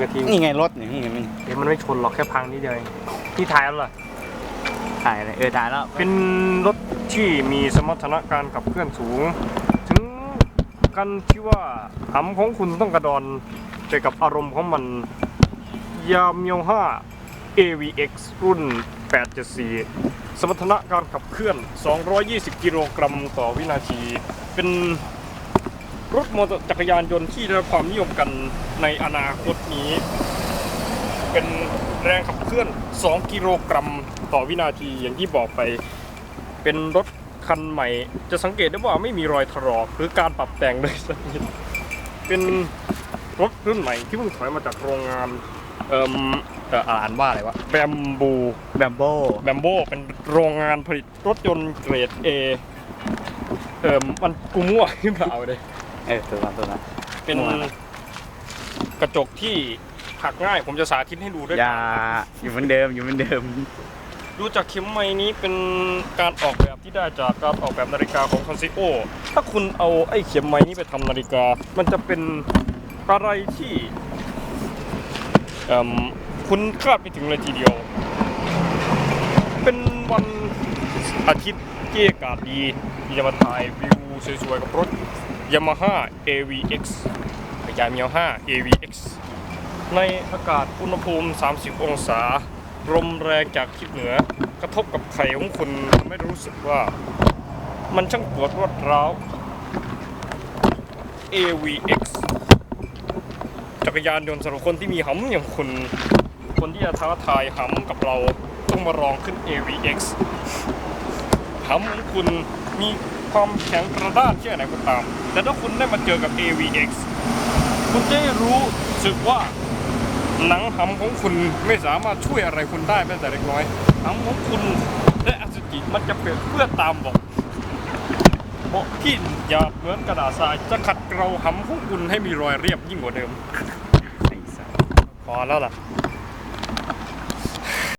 กระทิงนี่ไงรถนี่นี่ไงมันเดี๋ยวมันไม่ชนหรอกแค่พังนิดเดียวเองที่ท้ายแล้วล่ะถ่ายอะไรเออถ่ายแล้วเป็นรถที่มีสมรรถนะการขับเคลื่อนสูง ถึงกันที่ว่าหำของคุณต้องกระดอนไปกับอารมณ์ของมัน ยาเมียว5 AVX รุ่น 874 สมรรถนะการขับเคลื่อน 220 กิโลกรัมต่อวินาที เป็น รถมอเตอร์จักรยานยนต์ที่ได้รับความนิยมกันในอนาคตนี้ เป็นแรงขับเคลื่อน 2 กิโลกรัมต่อวินาทีอย่างที่บอกไป เป็นรถคันใหม่ จะสังเกตได้ว่าไม่มีรอยถลอกหรือการปรับแต่งเลยสักนิดเป็นรถรุ่นใหม่ที่เพิ่งถอยมาจากโรงงานเอ่มเอ่ออ่านว่าอะไรวะแบมบูแบมโบแบมโบเป็นโรงงานผลิตรถยนต์เกรด A เอ่อมันกูมั่วขึ้นเปล่าเลย เออตัวนั้นตัวนั้น เป็นมั่วนะ กระจกที่หักง่ายผมจะสาธิตให้ดูด้วยอย่าอยู่เหมือนเดิมอยู่เหมือนเดิม ดูจากเข็มไม้นี้เป็นการออกแบบที่ได้จากการออกแบบนาฬิกาของคอนซิโอถ้าคุณเอาไอ้เข็มไม้นี้ไปทำนาฬิกา มันจะเป็นอะไรที่เอิ่มคุณคาดไม่ถึงเลยทีเดียว เป็นวันอาทิตย์ที่อากาศดีที่จะมาถ่ายวิวสวยๆกับรถ Yamaha AVX ยามิยา AVX ในอากาศอุณหภูมิ 30 องศา ลมแรงจากทิศเหนือ กระทบกับไข่ของคุณทำให้รู้สึกว่า มันช่างปวดรวดร้าว AVX จักรยานยนต์สำหรับคนที่มีหำอย่างคุณ คนที่จะท้าทายหำกับเรา ต้องมาลองขึ้น AVX หำของคุณมี ความแข็งกระด้างแค่ไหนก็ตาม แต่ถ้าคุณได้มาเจอกับ AVX คุณจะได้รู้สึกว่าหนังหำของคุณไม่สามารถช่วยอะไรคุณได้แม้แต่เล็กน้อยหำของคุณและอสุจิมันจะเปเพื่อตามบอกเบาะที่หยาบเหมือนกระดาษทรายจะขัดเกลาหำของคุณให้มีรอยเรียบยิ่งกว่าเดิมพอแล้วล่ะ